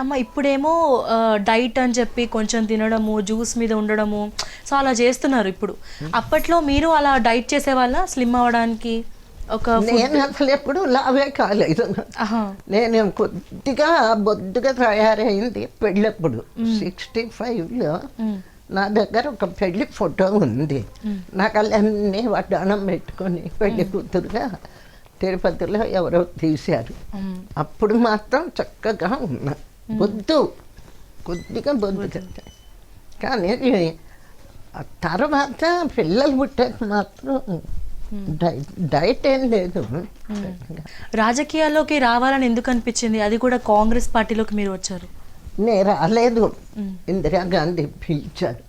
అమ్మ ఇప్పుడేమో డైట్ అని చెప్పి కొంచెం తినడము జ్యూస్ మీద ఉండడము సో అలా చేస్తున్నారు ఇప్పుడు. అప్పట్లో మీరు అలా డైట్ చేసేవాళ్ళ స్లిమ్ అవ్వడానికి ఒక నేను అసలు ఎప్పుడు లావే కాలేదు. నేను కొద్దిగా బొద్దుగా తయారైంది పెళ్ళప్పుడు. సిక్స్టీ ఫైవ్లో నా దగ్గర ఒక పెళ్ళి ఫోటో ఉంది. నాకు అన్నీ వడ్డాణం పెట్టుకొని పెళ్ళి కూతురుగా తిరుపతిలో ఎవరో తీశారు. అప్పుడు మాత్రం చక్కగా ఉన్నా. బొద్దు కొద్దిగా బొద్దు కానీ తర్వాత పిల్లలు పుట్టాక మాత్రం డైట్ డైట్ ఏం లేదు. రాజకీయాల్లోకి రావాలని ఎందుకు అనిపించింది? అది కూడా కాంగ్రెస్ పార్టీలోకి మీరు వచ్చారు. నేను రాలేదు. ఇందిరాగాంధీ పిలిచారు.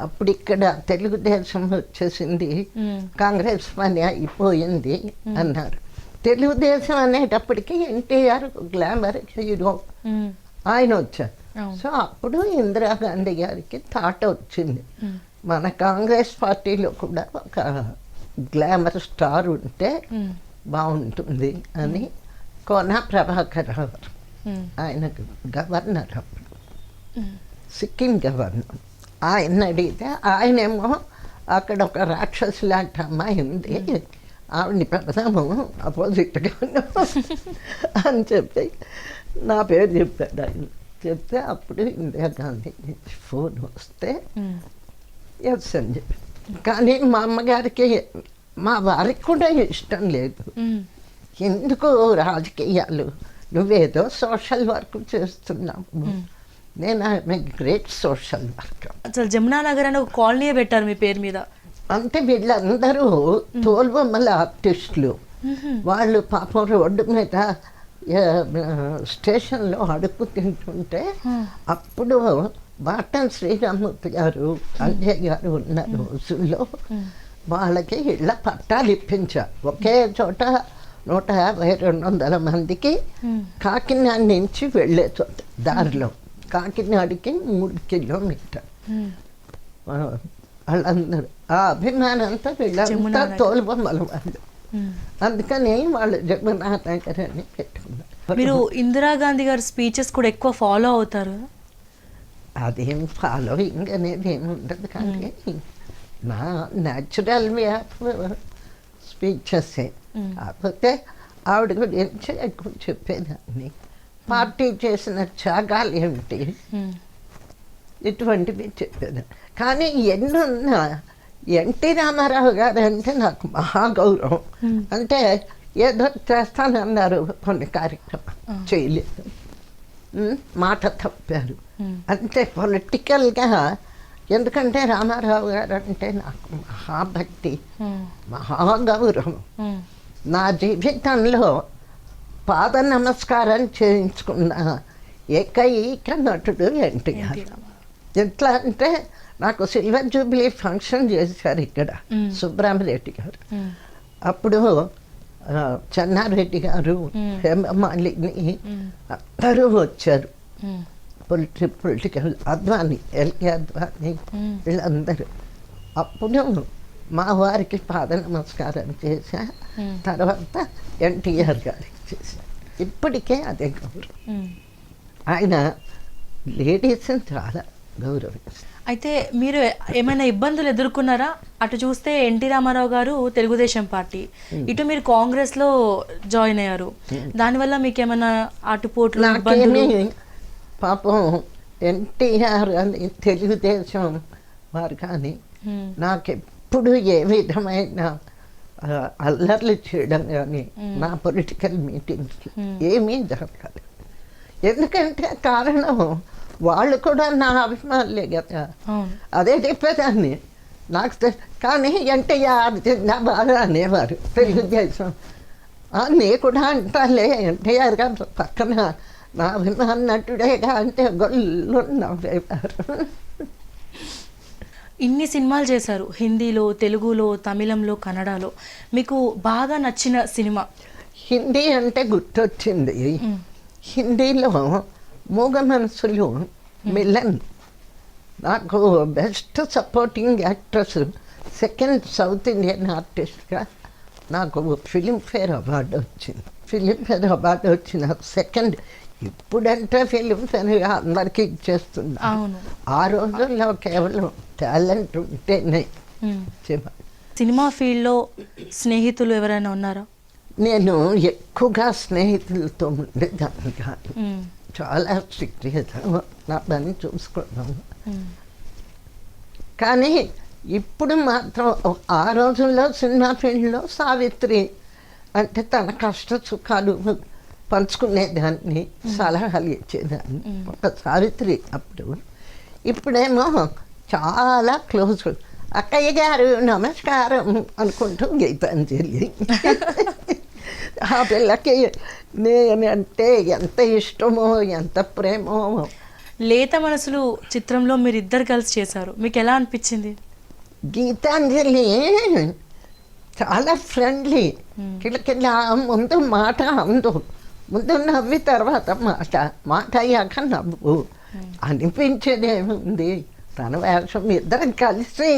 అప్పుడు ఇక్కడ తెలుగుదేశం వచ్చేసింది. కాంగ్రెస్ పని అయిపోయింది అన్నారు. తెలుగుదేశం అనేటప్పటికి ఎన్టీఆర్ గ్లామర్ హీరో. ఆయన వచ్చారు. సో అప్పుడు ఇందిరాగాంధీ గారికి థాట్ వచ్చింది. మన కాంగ్రెస్ పార్టీలో కూడా ఒక గ్లామర్ స్టార్ ఉంటే. బాగుంటుంది అని కోన ప్రభాకర్ రావు మ్మ్. ఆయనకు గవర్నర్ అప్పుడు. సిక్కిం గవర్నర్. ఆయన అడిగితే ఆయనేమో అక్కడ ఒక రాక్షసు లాంటి అమ్మాయి ఉంది. ఆవిడని పెడదాము అపోజిట్గా అని చెప్పి నా పేరు చెప్పాడు ఆయన చెప్తే అప్పుడు ఇందిరాగాంధీ నుంచి ఫోన్ వస్తే. ఎస్ అని చెప్పి. కానీ మా అమ్మగారికి మా వారికి కూడా ఇష్టం లేదు. ఎందుకు రాజకీయాలు నువ్వేదో సోషల్ వర్క్ చేస్తున్నావు. నేను ఐఎమ్ గ్రేట్ సోషల్ వర్క్ అసలు జమునా నగర్ అని ఒక కాలనీ పెట్టారు మీ పేరు మీద. అంటే వీళ్ళందరూ తోలుబొమ్మల ఆర్టిస్టులు. వాళ్ళు పాపం రోడ్డు మీద స్టేషన్లో అడుగు తింటుంటే అప్పుడు బాటన్ శ్రీరామూర్తి గారు అంజయ్ గారు ఉన్న రోజుల్లో వాళ్ళకి ఇళ్ళ పట్టాలు ఇప్పించారు ఒకే చోట నూట యాభై రెండు వందల మందికి కాకినాడ నుంచి వెళ్ళే చోట దారిలో. కాకినాడకి మూడు కిలోమీటర్. వాళ్ళందరూ. ఆ అభిమానంతో వీళ్ళంతా తోలుబొమ్మల వాళ్ళు. అందుకని వాళ్ళు జగన్నాథ అని పెట్టుకున్నారు. మీరు ఇందిరాగాంధీ గారి స్పీచెస్ కూడా ఎక్కువ ఫాలో అవుతారు? అదేం ఫాలోయింగ్ అనేది ఏమి ఉండదు కానీ నా న్యాచురల్ వే ఆఫ్ స్పీచెస్ కాకపోతే ఆవిడ గురించి ఎక్కువ చెప్పేదాన్ని. పార్టీ చేసిన త్యాగాలు ఏమిటి. ఇటువంటివి చెప్పేదాన్ని. కానీ ఎన్నున్నా ఎన్టీ రామారావు గారు అంటే నాకు మహాగౌరవం అంటే ఏదో చేస్తానన్నారు కొన్ని కార్యక్రమాలు చేయలేదు మాట తప్పారు అంటే పొలిటికల్గా ఎందుకంటే రామారావు గారు అంటే నాకు మహాభక్తి. మహాగౌరవం. నా జీవితంలో పాద నమస్కారం చేయించుకున్న ఏకైక నటుడు ఎన్టీఆర్. ఎట్లా అంటే నాకు సిల్వర్ జూబ్లీ ఫంక్షన్ చేశారు ఇక్కడ. సుబ్రహ్మరెడ్డి గారు. అప్పుడు చెన్నారెడ్డి గారు మ్మ్. హేమమాలిని మ్మ్. అందరూ వచ్చారు. Political political Advani L K Advani. వీళ్ళందరూ అప్పుడు మా వారికి పాద నమస్కారం చేశా. తర్వాత ఎన్టీఆర్ గారికి చేశా ఇప్పటికే అదే గౌరవం. ఆయన లేడీస్ని చాలా గౌరవిస్తారు అయితే మీరు ఏమైనా ఇబ్బందులు ఎదుర్కొన్నారా? అటు చూస్తే ఎన్టీ రామారావు గారు తెలుగుదేశం పార్టీ. ఇటు మీరు కాంగ్రెస్లో జాయిన్ అయ్యారు. దానివల్ల మీకు ఏమైనా అటుపోట్లు పాపం ఎన్టీఆర్ అని తెలుగుదేశం వారు కానీ మ్మ్. నాకెప్పుడు ఏ విధమైన అల్లర్లు చేయడం కానీ నా పొలిటికల్ మీటింగ్స్ ఏమీ జరగదు ఎందుకంటే కారణం వాళ్ళు కూడా నా అభిమానులే కదా. అదే చెప్పేదాన్ని. నాకు కానీ ఎన్టీఆర్ నా బాగా అనేవారు తెలుగుదేశం నీ కూడా అంటాలే ఎన్టీఆర్ గారు పక్కన నా అభిమాన నటుడేగా అంటే గొల్లు నవ్వేవారు. ఇన్ని సినిమాలు చేశారు. హిందీలో తెలుగులో తమిళంలో కన్నడలో. మీకు బాగా నచ్చిన సినిమా? హిందీ అంటే గుర్తొచ్చింది. హిందీలో మూగ మనసులు మిలన్ నాకు best supporting actress second South Indian ఆర్టిస్ట్గా నాకు ఫిలింఫేర్ అవార్డు వచ్చింది. ఫిలింఫేర్ అవార్డు వచ్చిన సెకండ్ ఇప్పుడంటే ఫిలిం సరిగా అందరికీ ఇచ్చేస్తున్నా. ఆ రోజుల్లో కేవలం టాలెంట్ ఉంటేనే సినిమా ఫీల్డ్లో స్నేహితులు ఎవరైనా ఉన్నారా? నేను ఎక్కువగా స్నేహితులతో ఉండేదాన్ని కాదు. చాలా స్ట్రిక్ట్ నా పని చూసుకున్నాను ఉమ్. కానీ ఇప్పుడు మాత్రం ఆ రోజుల్లో సినిమా ఫీల్డ్లో సావిత్రి అంటే తన కష్ట సుఖాలు పంచుకునేదాన్ని సలహాలు ఇచ్చేదాన్ని ఒక సావిత్రి అప్పుడు ఇప్పుడేమో చాలా క్లోజ్ అక్కయ్య గారు నమస్కారం అనుకుంటూ గీతాంజలి ఆ పిల్లకి నేనంటే ఎంత ఇష్టమో ఎంత ప్రేమో. లేత మనసులు చిత్రంలో మీరు ఇద్దరు కలిసి చేశారు. మీకు ఎలా అనిపించింది? గీతాంజలి చాలా ఫ్రెండ్లీ కిలకిల ముందు మాట అందు. ముందు నవ్వి తర్వాత మాట. మాట అయ్యాక నవ్వు. అనిపించేది ఏముంది తన వేషం ఇద్దరం కలిసి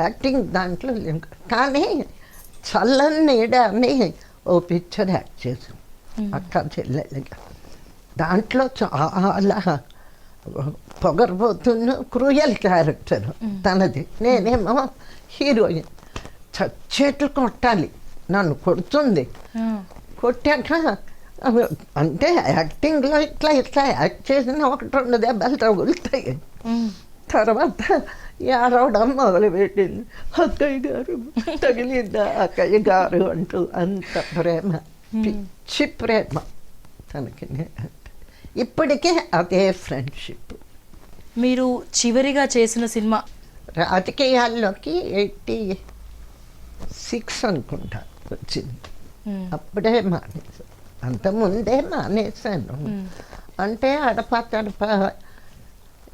యాక్టింగ్ దాంట్లో లేం. కానీ చల్లని నీడ అని ఓ పిక్చర్ యాక్ట్ చేసాం అక్క చెల్లెలుగా. దాంట్లో చాలా పొగరబోతున్న క్రూయల్ క్యారెక్టర్ తనది. నేనేమో హీరోయిన్. చచ్చేట్లు కొట్టాలి. నన్ను కొడుతుంది. కొట్టాక అంటే యాక్టింగ్లో ఇట్లా ఇట్లా యాక్ట్ చేసిన ఒకటి రెండు దెబ్బలు తగులుతాయి. తర్వాత ఏడవడం మొదలుపెట్టింది. అక్కయ్య గారు తగిలిందా అక్కయ్య గారు అంటూ అంత ప్రేమ పిచ్చి ప్రేమ తనకి. ఇప్పటికే అదే ఫ్రెండ్షిప్. మీరు చివరిగా చేసిన సినిమా? రాజకీయాల్లోకి ఎయిటీ సిక్స్ అనుకుంటా వచ్చింది. అప్పుడే మానేసాను అంతకుముందే మానేశాను. అంటే అడప తడప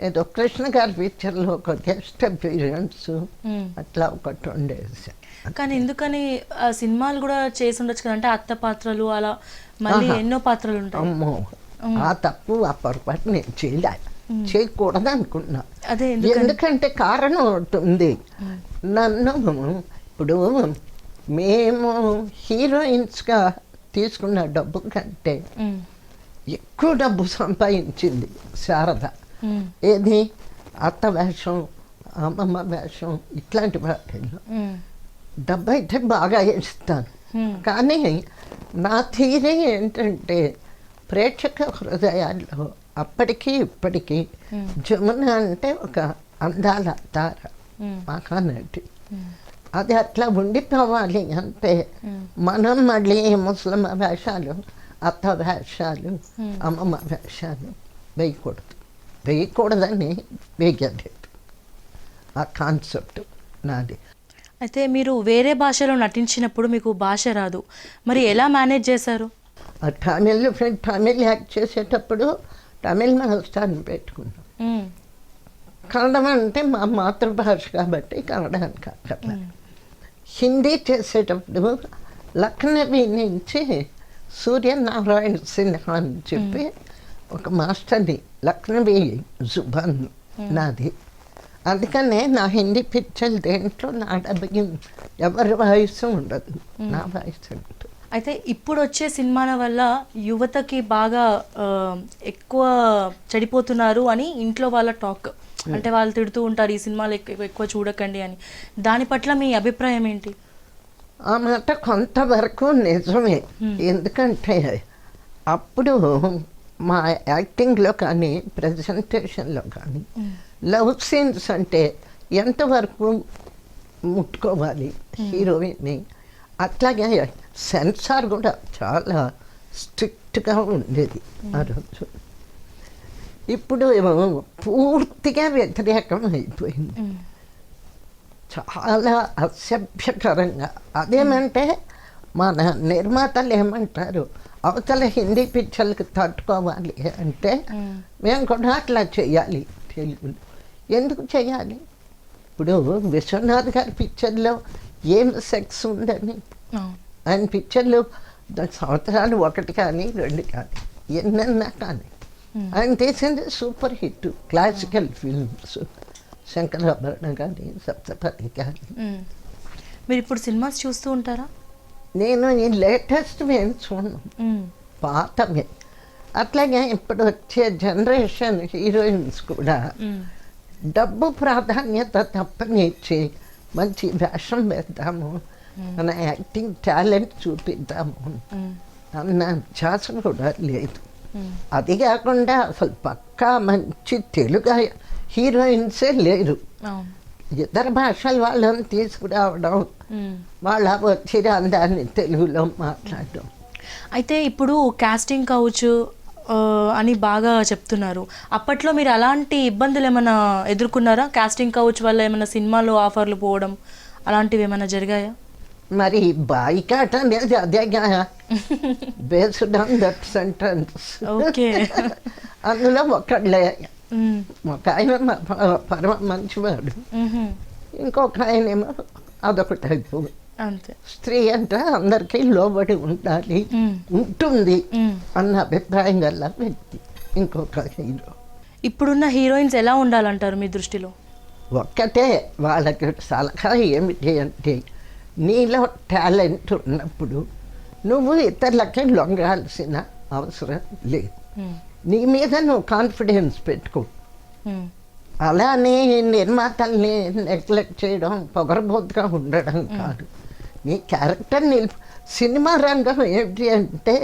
ఏదో కృష్ణ గారి పిక్చర్లో ఒక గెస్ట్ అపీరియన్స్ ఉమ్. అట్లా ఒకటి ఉండేసి కానీ ఎందుకని ఆ సినిమాలు కూడా చేసి ఉండొచ్చు కదా? అంటే అత్త పాత్రలు అలా మళ్ళీ. ఎన్నో పాత్రలు ఉంటాయి. అమ్మో. ఆ తప్పు ఆ పొరపాటు నేను చేయలే చేయకూడదు అనుకున్నా. ఎందుకంటే కారణం ఉంది. నన్ను ఇప్పుడు మేము హీరోయిన్స్గా తీసుకున్న డబ్బు కంటే. ఎక్కువ డబ్బు సంపాదించింది శారద. ఏది అత్త వేషం అమ్మమ్మ వేషం ఇట్లాంటి వాటిల్లో ఉమ్. డబ్బు అయితే బాగా ఇస్తాను Hmm. కానీ నా థీరీ ఏంటంటే ప్రేక్షక హృదయాల్లో అప్పటికి ఇప్పటికీ జమున అంటే ఒక అందాల తార Hmm. మహానటి. అది అట్లా ఉండిపోవాలి అంటే మనం మళ్ళీ ముస్లిం వేషాలు అత్త వేషాలు అమ్మమ్మ వేషాలు వేయకూడదు వేయకూడదని వేయలేదు ఆ కాన్సెప్ట్ నాది. అయితే మీరు వేరే భాషలో నటించినప్పుడు మీకు భాష రాదు. మరి ఎలా మేనేజ్ చేశారు? ఆ తమిళ్ ఫ్రెండ్ తమిళ్ యాక్ట్ చేసేటప్పుడు తమిళ్ మాస్టర్ని పెట్టుకున్నాం. కన్నడం అంటే మా మాతృభాష కాబట్టి కన్నడానికి అక్కడ హిందీ చేసేటప్పుడు లక్నవీ నుంచి సూర్యనారాయణ సిన్హా అని చెప్పి ఒక మాస్టర్ని లక్నవీ జుబాన్ నాది. అందుకనే నా హిందీ పిక్చర్ దేంట్లో నా డబ్బింగ్ ఎవరి వాయిస్ ఉండదు. నా వాయిస్ ఉంటుంది. అయితే ఇప్పుడు వచ్చే సినిమాల వల్ల యువతకి బాగా ఎక్కువ చెడిపోతున్నారు అని ఇంట్లో వాళ్ళ టాక్. అంటే వాళ్ళు తిడుతూ ఉంటారు ఈ సినిమాలు ఎక్కువ ఎక్కువ చూడకండి అని. దాని పట్ల మీ అభిప్రాయం ఏంటి? ఆ మాట కొంతవరకు నిజమే. ఎందుకంటే అప్పుడు మా యాక్టింగ్లో కానీ ప్రజెంటేషన్లో కానీ లవ్ సీన్స్ అంటే ఎంతవరకు ముట్టుకోవాలి హీరోయిన్ని? అట్లాగే సెన్సార్ కూడా చాలా స్ట్రిక్ట్గా ఉండేది ఆ రోజు. ఇప్పుడు పూర్తిగా వ్యతిరేకం అయిపోయింది. చాలా అసభ్యకరంగా. అదేమంటే మన నిర్మాతలు ఏమంటారు? అవతల హిందీ పిక్చర్లకు తట్టుకోవాలి అంటే మ్మ్. కూడా అట్లా చేయాలి తెలుగులో ఎందుకు చేయాలి ఇప్పుడు విశ్వనాథ్ గారి పిక్చర్లో ఏం సెక్స్ ఉందని. ఆయన పిక్చర్లు సంవత్సరాలు ఒకటి కానీ రెండు కానీ ఎన్నన్నా కానీ ఆయన తీసింది super hit classical films Sankarabharanam కానీ సప్తపతి కానీ. మీరు ఇప్పుడు సినిమాస్ చూస్తూ ఉంటారా నేను ఈ లేటెస్ట్ ఏం చూడను. పాతవే అట్లాగే ఇప్పుడు వచ్చే జనరేషన్ హీరోయిన్స్ కూడా. డబ్బు ప్రాధాన్యత తప్పనిచ్చి మంచి వేషం వేద్దాము మన యాక్టింగ్ టాలెంట్ చూపిద్దాము. అన్న ఛాస కూడా లేదు. అది కాకుండా అసలు పక్కా మంచి తెలుగు హీరోయిన్సే లేరు ఇతర భాషల వాళ్ళని తీసుకురావడం. వాళ్ళ వచ్చి దాన్ని తెలుగులో మాట్లాడడం. అయితే ఇప్పుడు కాస్టింగ్ కౌచ్ ఆ, అని బాగా చెప్తున్నారు. అప్పట్లో మీరు అలాంటి ఇబ్బందులు ఏమైనా ఎదుర్కొన్నారా? కాస్టింగ్ కౌచ్ వల్ల ఏమైనా సినిమాలో ఆఫర్లు పోవడం అలాంటివి ఏమైనా జరిగాయా? మరి బాయికాట్ అనేది అదేగా based on that sentence okay. అందులో ఒకళ్ళే. ఒక ఆయన పరమ మంచివాడు. ఇంకొక ఆయనేమో అదొక టైపు అంతే స్త్రీ అంటే అందరికీ లోబడి ఉండాలి. ఉంటుంది. అన్న అభిప్రాయం గల వ్యక్తి ఇంకొక హీరో ఇప్పుడున్న హీరోయిన్స్ ఎలా ఉండాలంటారు మీ దృష్టిలో? ఒక్కటే వాళ్ళకి సలహా ఏమిటి అంటే నీలో టాలెంట్ ఉన్నప్పుడు నువ్వు ఇతరులకి లొంగాల్సిన అవసరం లేదు. నీ మీద నువ్వు కాన్ఫిడెన్స్ పెట్టుకో. అలానే నిర్మాతల్ని నెగ్లెక్ట్ చేయడం పొగరబోతుగా ఉండడం కాదు నీ క్యారెక్టర్ నిలుపు సినిమా రంగం ఏంటి అంటే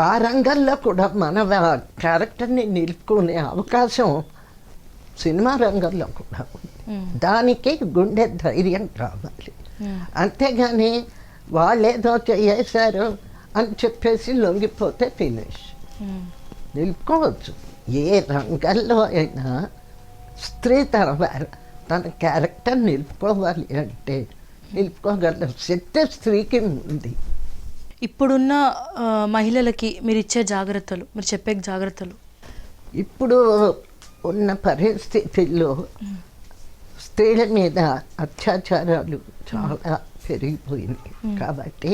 ఆ రంగంలో కూడా మన క్యారెక్టర్ని నిలుపుకునే అవకాశం సినిమా రంగంలో కూడా ఉంది. దానికి గుండె ధైర్యం కావాలి. అంతేగాని వాళ్ళేదో చేశారు అని చెప్పేసి లొంగిపోతే ఫినిష్ మ్మ్. నిలుపుకోవచ్చు ఏ రంగంలో అయినా స్త్రీ తన తన క్యారెక్టర్ నిలుపుకోవాలి అంటే నిలుపుకోగల శక్తి స్త్రీకి ఉంది. ఇప్పుడున్న మహిళలకి మీరు ఇచ్చే జాగ్రత్తలు మీరు చెప్పే జాగ్రత్తలు? ఇప్పుడు ఉన్న పరిస్థితుల్లో స్త్రీల మీద అత్యాచారాలు చాలా పెరిగిపోయినాయి. కాబట్టి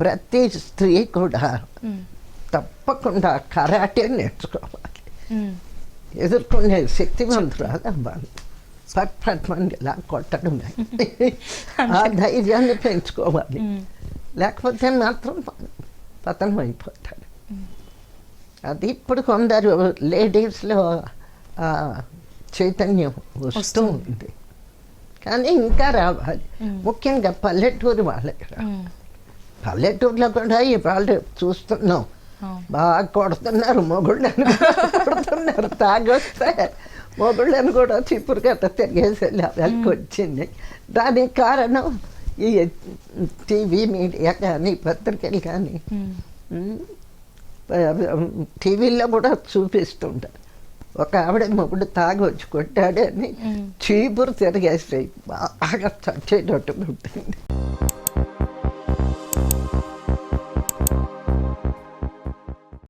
ప్రతి స్త్రీ కూడా. తప్పకుండా కరాటే నేర్చుకోవాలి. ఎదుర్కొనే శక్తివంతురాలు అవ్వాలి పట్ పట్ మంది ఇలా కొట్టడం ఆ ధైర్యాన్ని పెంచుకోవాలి. లేకపోతే మాత్రం పతనం అయిపోతాడు అది ఇప్పుడు కొందరు లేడీస్లో చైతన్యం వస్తూ. ఉంది కానీ ఇంకా రావాలి. ముఖ్యంగా పల్లెటూరు వాళ్ళకి రా- మ్మ్. పల్లెటూరులో కూడా ఇవాళ చూస్తున్నాం. అవును. బాగా కొడుతున్నారు మొగుళ్ళని కూడా కొడుతున్నారు. తాగొస్తే మొగుళ్ళని కూడా చిపురు గట్ట తిరిగేసే లెవెల్కి వచ్చింది. దానికి కారణం ఈ టీవీ మీడియా కానీ పత్రికలు కానీ. టీవీలో కూడా చూపిస్తుంటారు ఒక ఆవిడ మొగుడు తాగి వచ్చి కొట్టాడని. చీపురు తిరిగేసి బాగా చచ్చేటట్టు ఉంటుంది.